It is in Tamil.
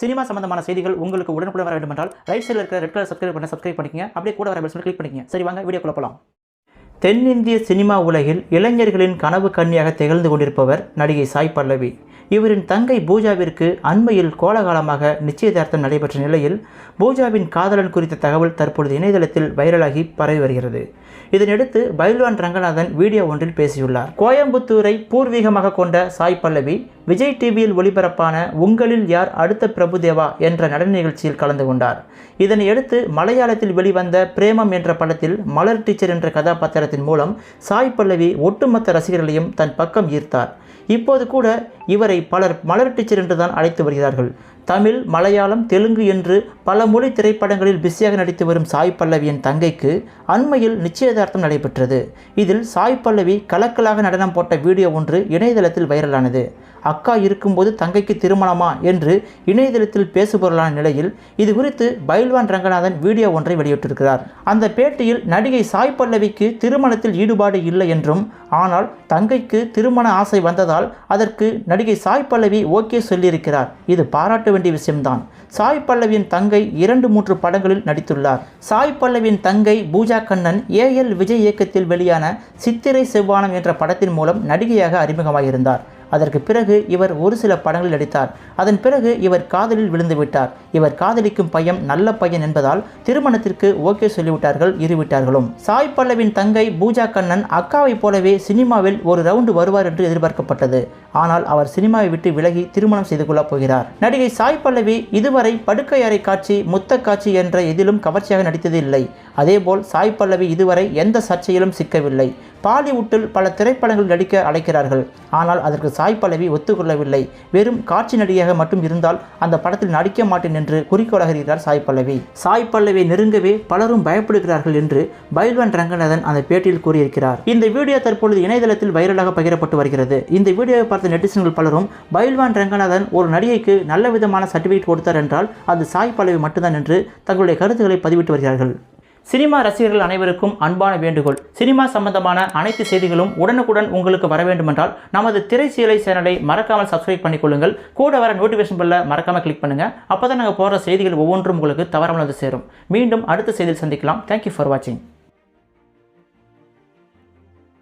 சினிமா சம்பந்தமான செய்திகள் உங்களுக்கு உடனுக்குடன் வர வேண்டும் என்றால் ரைட் சைடில் இருக்கிற ரெட் கலர் சப்ஸ்கிரைப் பண்ண சப்ஸ்கிரைப் பண்ணிக்கங்க. அப்படியே கூட வர பெல் கிளிக் பண்ணிக்கங்க. சரி வாங்க வீடியோ குழப்பலாம் தென்னிந்திய சினிமா உலகில் இளைஞர்களின் கனவு கன்னியாக திகழ்ந்து கொண்டிருப்பவர் நடிகை சாய் பல்லவி. இவரின் தங்கை பூஜாவிற்கு அண்மையில் கோலகாலமாக நிச்சயதார்த்தம் நடைபெற்ற நிலையில் பூஜாவின் காதலன் குறித்த தகவல் தற்பொழுது இணையதளத்தில் வைரலாகி பரவி வருகிறது. இதனையடுத்து பைல்வான் ரங்கநாதன் வீடியோ ஒன்றில் பேசியுள்ளார். கோயம்புத்தூரை பூர்வீகமாக கொண்ட சாய் பல்லவி விஜய் டிவியில் ஒளிபரப்பான உங்களில் யார் அடுத்த பிரபுதேவா என்ற நடன நிகழ்ச்சியில் கலந்து கொண்டார். இதனையடுத்து மலையாளத்தில் வெளிவந்த பிரேமம் என்ற படத்தில் மலர் டீச்சர் என்ற கதாபாத்திரத்தின் மூலம் சாய் பல்லவி ஒட்டுமொத்த ரசிகர்களையும் தன் பக்கம் ஈர்த்தார். இப்போது கூட இவரை பலர் மலர் டீச்சர் என்றுதான் அழைத்து வருகிறார்கள். தமிழ் மலையாளம் தெலுங்கு என்று பல மொழி திரைப்படங்களில் பிஸியாக நடித்து வரும் சாய் பல்லவியின் தங்கைக்கு அண்மையில் நிச்சயதார்த்தம் நடைபெற்றது. இதில் சாய் பல்லவி கலக்கலாக நடனம் போட்ட வீடியோ ஒன்று இணையதளத்தில் வைரலானது. அக்கா இருக்கும்போது தங்கைக்கு திருமணமா என்று இணையதளத்தில் பேசுபொருளான நிலையில் இது குறித்து பைல்வான் ரங்கநாதன் வீடியோ ஒன்றை வெளியிட்டிருக்கிறார். அந்த பேட்டியில் நடிகை சாய் பல்லவிக்கு திருமணத்தில் ஈடுபாடு இல்லை என்றும் ஆனால் தங்கைக்கு திருமண ஆசை வந்ததால் அதற்கு நடிகை சாய் பல்லவி ஓகே சொல்லியிருக்கிறார். இது பாராட்ட வேண்டிய விஷயம்தான். சாய் பல்லவியின் தங்கை இரண்டு மூன்று படங்களில் நடித்துள்ளார். சாய் பல்லவியின் தங்கை பூஜா கண்ணன் ஏஎல் விஜய் இயக்கத்தில் வெளியான சித்திரை செவ்வானம் என்ற படத்தின் மூலம் நடிகையாக அறிமுகமாகியிருந்தார் அதற்கு பிறகு இவர் ஒரு சில படங்களில் நடித்தார். அதன் பிறகு இவர் காதலில் விழுந்து விட்டார். இவர் காதலிக்கும் பையன் நல்ல பையன் என்பதால் திருமணத்திற்கு ஓகே சொல்லிவிட்டார்கள் இரு வீட்டார்களும் சாய் பல்லவின் தங்கை பூஜா கண்ணன் அக்காவைப் போலவே சினிமாவில் ஒரு ரவுண்டு வருவார் என்று எதிர்பார்க்கப்பட்டது. ஆனால் அவர் சினிமாவை விட்டு விலகி திருமணம் செய்து கொள்ளப் போகிறார். நடிகை சாய் பல்லவி இதுவரை படுக்கை அறை காட்சி முத்த காட்சி என்ற எதிலும் கவர்ச்சியாக நடித்தது இல்லை. அதேபோல் சாய் பல்லவி இதுவரை எந்த சர்ச்சையிலும் சிக்கவில்லை. பாலிவுட்டில் பல திரைப்படங்கள் நடிக்க அழைக்கிறார்கள். ஆனால் அதற்கு சாய் பல்லவி ஒத்துக்கொள்ளவில்லை. வெறும் காட்சி நடிகையாக மட்டும் இருந்தால் அந்த படத்தில் நடிக்க மாட்டேன் என்று குறிக்கோளாக இருக்கிறார் சாய் பல்லவி சாய் பல்லவி நெருங்கவே பலரும் பயப்படுகிறார்கள் என்று பைல்வான் ரங்கநாதன் அந்த பேட்டியில் கூறியிருக்கிறார். இந்த வீடியோ தற்பொழுது இணையதளத்தில் வைரலாக பகிரப்பட்டு வருகிறது. இந்த வீடியோவை பார்த்த நெட்டிசன்கள் பலரும் பைல்வான் ரங்கநாதன் ஒரு நடிகைக்கு நல்ல விதமான சர்டிஃபிகேட் கொடுத்தார் என்றால் அது சாய் பல்லவி மட்டும்தான் என்று தங்களுடைய கருத்துக்களை பதிவிட்டு வருகிறார்கள். சினிமா ரசிகர்கள் அனைவருக்கும் அன்பான வேண்டுகோள். சினிமா சம்பந்தமான அனைத்து செய்திகளும் உடனுக்குடன் உங்களுக்கு வர வேண்டுமென்றால் நமது திரைச்சீலை சேனலை மறக்காமல் சப்ஸ்கிரைப் பண்ணிக்கொள்ளுங்கள். கூட வர நோட்டிஃபிகேஷன் பெல்ல மறக்காமல் கிளிக் பண்ணுங்கள் அப்போ தான் நாங்கள் போடுற செய்திகள் ஒவ்வொன்றும் உங்களுக்கு தவறாமல் வந்து சேரும். மீண்டும் அடுத்த செய்தியில் சந்திக்கலாம். தேங்க்யூ ஃபார் வாட்சிங்